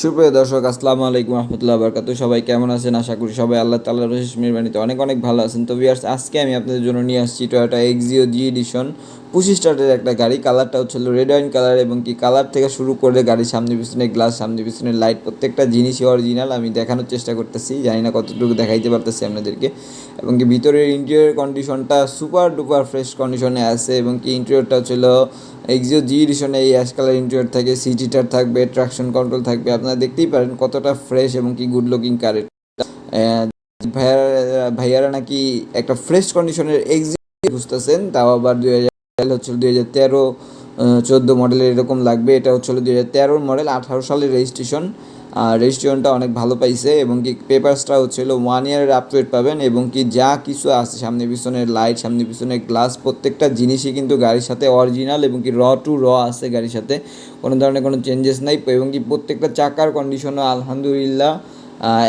সুপ্রিয় দর্শক, আসসালামু আলাইকুম রহমতুল্লাহ বরকাত সবাই কেমন আছেন? আশা করি সবাই আল্লাহ তাল্লাহ রহিস মেহরবানিতে অনেক অনেক ভালো আছেন। তো ভিয়ার্স আজকে আমি আপনাদের জন্য নিয়ে আসছি টয়োটা এক্সিও জি এডিশন পঁচিশ স্টার্টের একটা গাড়ি। কালারটা হচ্ছিল রেড ওয়াইন কালার এবং কি কালার থেকে শুরু করে গাড়ির সামনে পিছনে গ্লাস সামনে পিছনে লাইট প্রত্যেকটা জিনিসই অরিজিনাল আমি দেখানোর চেষ্টা করতেছি, জানি না কতটুকু দেখাইতে পারতেছি আপনাদেরকে। এবং কি ভিতরের ইন্টেরিয়র কন্ডিশনটা সুপার ডুপার ফ্রেশ কন্ডিশনে আছে এবং কি ইন্টেরিয়রটা ছিল এক্সিও জি এডিশনে এই অ্যাশ কালার ইন্টেরিয়র থাকে সিটিটার থাকবে ট্রাকশন কন্ট্রোল থাকবে। আপনারা দেখতেই পারেন কতটা ফ্রেশ এবং কি গুড লুকিং কার ভাইয়ারা ভাইয়ারা নাকি একটা ফ্রেশ কন্ডিশনের এক্সিও বুঝতেছেন তাও আবার দুই হাজার হচ্ছিল দুই হাজার তেরো চোদ্দ মডেলের এরকম লাগবে। এটা হচ্ছিল দুই হাজার তেরোর মডেল আঠারো সালের রেজিস্ট্রেশন আর রেজিস্ট্রেশনটা অনেক ভালো পাইছে এবং কি পেপারসটা হচ্ছিল ওয়ান ইয়ারের আপডেট পাবেন এবং কি যা কিছু আছে সামনে পিছনের লাইট সামনে পিছনের গ্লাস প্রত্যেকটা জিনিসই কিন্তু গাড়ির সাথে অরিজিনাল এবং কি র টু র আছে গাড়ির সাথে। কোনো ধরনের কোনো চেঞ্জেস নাই এবং কি প্রত্যেকটা চাকার কন্ডিশনও আলহামদুলিল্লাহ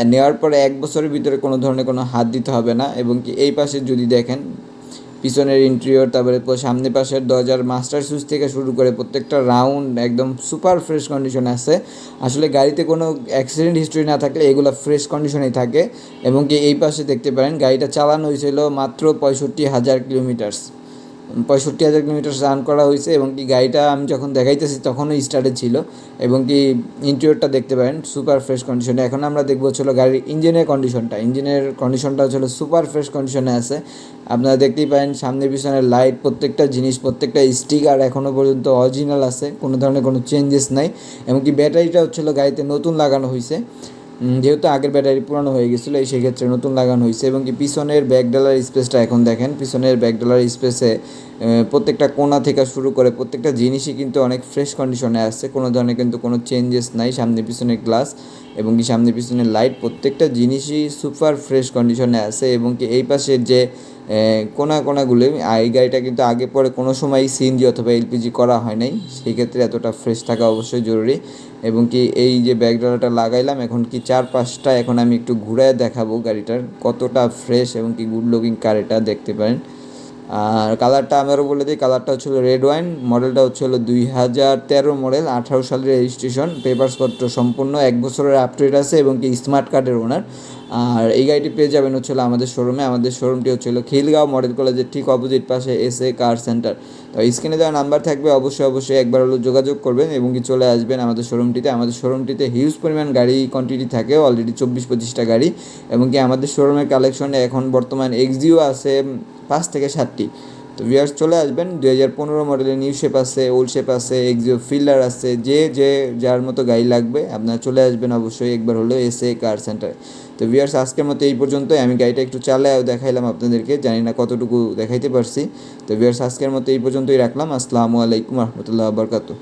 নেওয়ার পরে এক বছরের ভিতরে কোনো ধরনের কোনো হাত দিতে হবে না এবং কি এই পাশে যদি দেখেন পিছনের ইন্টেরিয়র তারপরে সামনে পাশের দরজার মাস্টার সুইচ থেকে শুরু করে প্রত্যেকটা রাউন্ড একদম সুপার ফ্রেশ কন্ডিশনে আছে। আসলে গাড়িতে কোনো অ্যাক্সিডেন্ট হিস্ট্রি না থাকলে এগুলো ফ্রেশ কন্ডিশনেই থাকে। এবং কি এই পাশে দেখতে পারেন, গাড়িটা চালানো হয়েছিল মাত্র পঁয়ষট্টি হাজার কিলোমিটার্স পঁয়ষট্টি হাজার কিলোমিটার রান করা হয়েছে এবং কি গাড়িটা আমি যখন দেখাইতেছি তখনও স্টার্টে ছিল এবং কি ইন্টেরিয়রটা দেখতে পারেন সুপার ফ্রেশ কন্ডিশনে এখন আমরা দেখব হচ্ছিল গাড়ির ইঞ্জিনের কন্ডিশনটা ইঞ্জিনের কন্ডিশনটা হচ্ছিল সুপার ফ্রেশ কন্ডিশনে আছে। আপনারা দেখতেই পারেন, সামনে পিছনে লাইট প্রত্যেকটা জিনিস, প্রত্যেকটা স্টিকার এখনও পর্যন্ত অরিজিনাল আছে। কোনো ধরনের কোনো চেঞ্জেস নাই। এমনকি ব্যাটারিটা হচ্ছিল গাড়িতে নতুন লাগানো হয়েছে যেহেতু আগের ব্যাটারি পুরানো হয়ে গেছিল, এই সেক্ষেত্রে নতুন লাগানো হয়েছে এবং কি পিছনের ব্যাক ডালার স্পেসটা এখন দেখেন, পিছনের ব্যাক ডালার স্পেসে প্রত্যেকটা কোনা থেকে শুরু করে প্রত্যেকটা জিনিসই কিন্তু অনেক ফ্রেশ কন্ডিশনে আসছে। কোনো ধরনের কিন্তু কোনো চেঞ্জেস নাই, সামনে পিছনে গ্লাস এবং কি সামনে পিছনে লাইট প্রত্যেকটা জিনিসই সুপার ফ্রেশ কন্ডিশনে আছে এবং কি এই পাশের যে কোনা কোনাগুলো, এই গাড়িটা কিন্তু আগে পরে কোনো সময় সিএনজি অথবা এলপিজি করা হয় নাই। সেই ক্ষেত্রে এতটা ফ্রেশ থাকা অবশ্যই জরুরি এবং কি এই যে ব্যাকডালাটা লাগাইলাম, এখন কি চার পাঁচটা এখন আমি একটু ঘুরে দেখাবো গাড়িটার কতটা ফ্রেশ এবং কি গুড লুকিং কার এটা দেখতে পারেন। আর কালারটা আমারও বলে দিই, কালারটা হচ্ছিল রেড ওয়াইন, মডেলটা হচ্ছিল দুই হাজার তেরো মডেল, আঠারো সালের রেজিস্ট্রেশন পেপারসপত্র সম্পূর্ণ, এক বছরের আপডেট আছে এবং কি স্মার্ট কার্ডের ওনার আর এই গাড়িটি পেয়ে যাবেন হচ্ছিল আমাদের শোরুমে আমাদের শোরুমটি হচ্ছিল খিলগাঁও মডেল কলেজের ঠিক অপোজিট পাশে এস এ কার সেন্টার তো স্ক্রিনে দেওয়া নাম্বার থাকবে, অবশ্যই অবশ্যই একবার হলো যোগাযোগ করবেন এবং কি চলে আসবেন আমাদের শোরুমটিতে আমাদের শোরুমটিতে হিউজ পরিমাণ গাড়ি কোয়ান্টিটি থাকে অলরেডি চব্বিশ পঁচিশটা গাড়ি এবং কি আমাদের শোরুমের কালেকশনে এখন বর্তমান এক্সডিও আছে পাঁচ থেকে সাতটি। তো ভিয়ার্স চলে আসবেন, দুই হাজার পনেরো মডেলের নিউ শেপ আছে ওল্ড শেপ আছে এক্সিও ফিল্ডার আছে, যে যে, যার মতো গাড়ি লাগবে, আপনারা চলে আসবেন অবশ্যই একবার হলো এসে কার সেন্টারে তো ভিয়ার্স আজকের মতো এই পর্যন্তই। আমি গাড়িটা একটু চালায় দেখাইলাম আপনাদেরকে, জানি না কতটুকু দেখাইতে পারছি। তো ভিয়ার্স আজকের মতো এই পর্যন্তই রাখলাম। আসসালামু আলাইকুম রহমতুল্লাহ বরকাতু